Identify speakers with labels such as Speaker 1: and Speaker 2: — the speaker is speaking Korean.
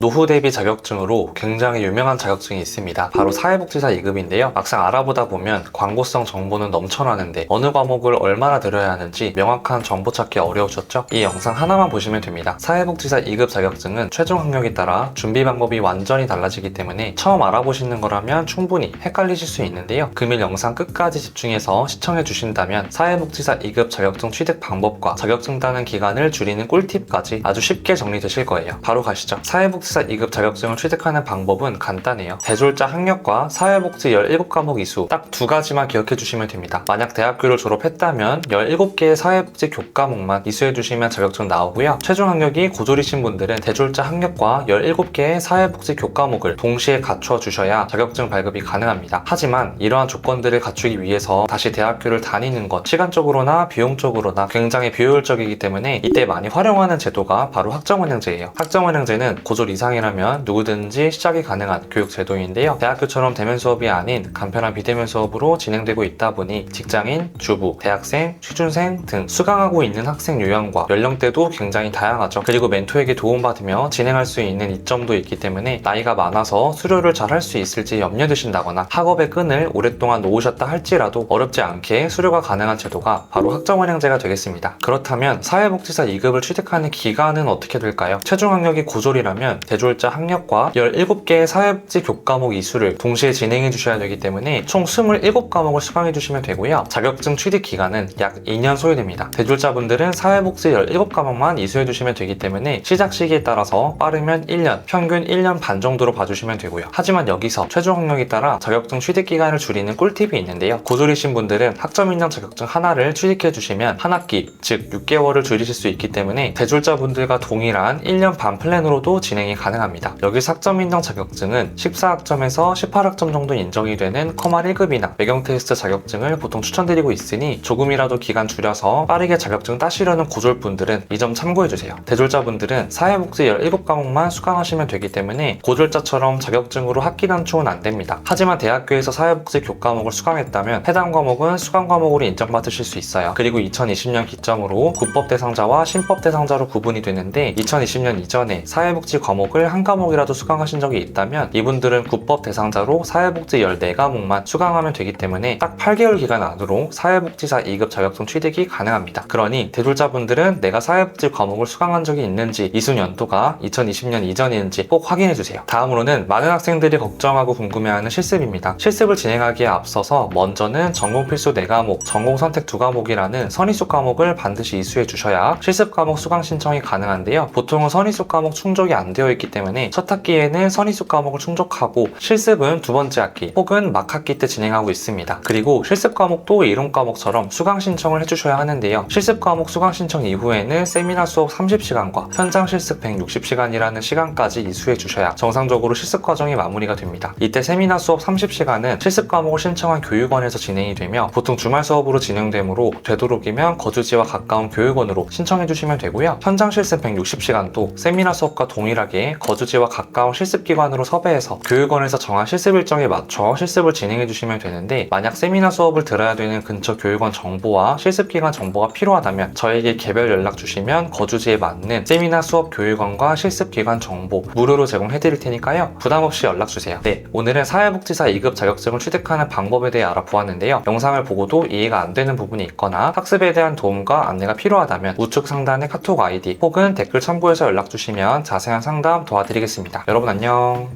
Speaker 1: 노후 대비 자격증으로 굉장히 유명한 자격증이 있습니다. 바로 사회복지사 2급인데요. 막상 알아보다 보면 광고성 정보는 넘쳐나는데 어느 과목을 얼마나 들어야 하는지 명확한 정보 찾기 어려우셨죠? 이 영상 하나만 보시면 됩니다. 사회복지사 2급 자격증은 최종 학력에 따라 준비 방법이 완전히 달라지기 때문에 처음 알아보시는 거라면 충분히 헷갈리실 수 있는데요. 금일 영상 끝까지 집중해서 시청해 주신다면 사회복지사 2급 자격증 취득 방법과 자격증 따는 기간을 줄이는 꿀팁까지 아주 쉽게 정리되실 거예요. 바로 가시죠. 사회복지사 2급 자격증을 취득하는 방법은 간단해요. 대졸자 학력과 사회복지 17과목 이수 딱 두 가지만 기억해 주시면 됩니다. 만약 대학교를 졸업했다면 17개의 사회복지 교과목만 이수해 주시면 자격증 나오고요. 최종 학력이 고졸이신 분들은 대졸자 학력과 17개의 사회복지 교과목을 동시에 갖춰 주셔야 자격증 발급이 가능합니다. 하지만 이러한 조건들을 갖추기 위해서 다시 대학교를 다니는 것 시간적으로나 비용적으로나 굉장히 비효율적이기 때문에 이때 많이 활용하는 제도가 바로 학점원형제예요. 학점원형제는 고졸 이상이라면 누구든지 시작이 가능한 교육 제도인데요. 대학교처럼 대면 수업이 아닌 간편한 비대면 수업으로 진행되고 있다 보니 직장인, 주부, 대학생, 취준생 등 수강하고 있는 학생 유형과 연령대도 굉장히 다양하죠. 그리고 멘토에게 도움받으며 진행할 수 있는 이점도 있기 때문에 나이가 많아서 수료를 잘 할 수 있을지 염려되신다거나 학업의 끈을 오랫동안 놓으셨다 할지라도 어렵지 않게 수료가 가능한 제도가 바로 학점원형제가 되겠습니다. 그렇다면 사회복지사 2급을 취득하는 기간은 어떻게 될까요? 최종 학력이 고졸이라면 대졸자 학력과 17개의 사회복지 교과목 이수를 동시에 진행해 주셔야 되기 때문에 총 27과목을 수강해 주시면 되고요. 자격증 취득 기간은 약 2년 소요됩니다. 대졸자분들은 사회복지 17과목만 이수해 주시면 되기 때문에 시작 시기에 따라서 빠르면 1년, 평균 1년 반 정도로 봐주시면 되고요. 하지만 여기서 최종 학력에 따라 자격증 취득 기간을 줄이는 꿀팁이 있는데요. 고졸이신 분들은 학점 인정 자격증 하나를 취득해 주시면 한 학기, 즉 6개월을 줄이실 수 있기 때문에 대졸자분들과 동일한 1년 반 플랜으로도 진행이 가능합니다. 여기서 학점 인정 자격증은 14학점에서 18학점 정도 인정이 되는 커말 1급이나 외경 테스트 자격증을 보통 추천드리고 있으니 조금이라도 기간 줄여서 빠르게 자격증 따시려는 고졸분들은 이 점 참고해주세요. 대졸자분들은 사회복지 17과목만 수강하시면 되기 때문에 고졸자처럼 자격증으로 학기 단축은 안 됩니다. 하지만 대학교에서 사회복지 교과목을 수강했다면 해당 과목은 수강 과목으로 인정받으실 수 있어요. 그리고 2020년 기점으로 국법 대상자와 신법 대상자로 구분이 되는데 2020년 이전에 사회복지 과목 을 한 과목이라도 수강하신 적이 있다면 이분들은 국법 대상자로 사회복지 14과목만 수강하면 되기 때문에 딱 8개월 기간 안으로 사회복지사 2급 자격증 취득이 가능합니다. 그러니 대졸자분들은 내가 사회복지 과목을 수강한 적이 있는지 이수 연도가 2020년 이전인지 꼭 확인해 주세요. 다음으로는 많은 학생들이 걱정하고 궁금해하는 실습입니다. 실습을 진행하기에 앞서서 먼저는 전공 필수 4과목, 전공 선택 2과목이라는 선의수 과목을 반드시 이수해 주셔야 실습 과목 수강 신청이 가능한데요. 보통은 선의수 과목 충족이 안 되어 있기 때문에 첫 학기에는 선의수 과목을 충족하고 실습은 두 번째 학기 혹은 막 학기 때 진행하고 있습니다. 그리고 실습 과목도 이론 과목처럼 수강 신청을 해주셔야 하는데요. 실습 과목 수강 신청 이후에는 세미나 수업 30시간과 현장 실습 160시간이라는 시간까지 이수해 주셔야 정상적으로 실습 과정이 마무리가 됩니다. 이때 세미나 수업 30시간은 실습 과목을 신청한 교육원에서 진행이 되며 보통 주말 수업으로 진행되므로 되도록이면 거주지와 가까운 교육원으로 신청해 주시면 되고요. 현장 실습 160시간도 세미나 수업과 동일하게 거주지와 가까운 실습기관으로 섭외해서 교육원에서 정한 실습 일정에 맞춰 실습을 진행해 주시면 되는데 만약 세미나 수업을 들어야 되는 근처 교육원 정보와 실습기관 정보가 필요하다면 저에게 개별 연락 주시면 거주지에 맞는 세미나 수업 교육원과 실습기관 정보 무료로 제공해 드릴 테니까요. 부담 없이 연락 주세요. 네, 오늘은 사회복지사 2급 자격증을 취득하는 방법에 대해 알아보았는데요. 영상을 보고도 이해가 안 되는 부분이 있거나 학습에 대한 도움과 안내가 필요하다면 우측 상단의 카톡 아이디 혹은 댓글 첨부해서 연락 주시면 자세한 도와드리겠습니다. 여러분 안녕.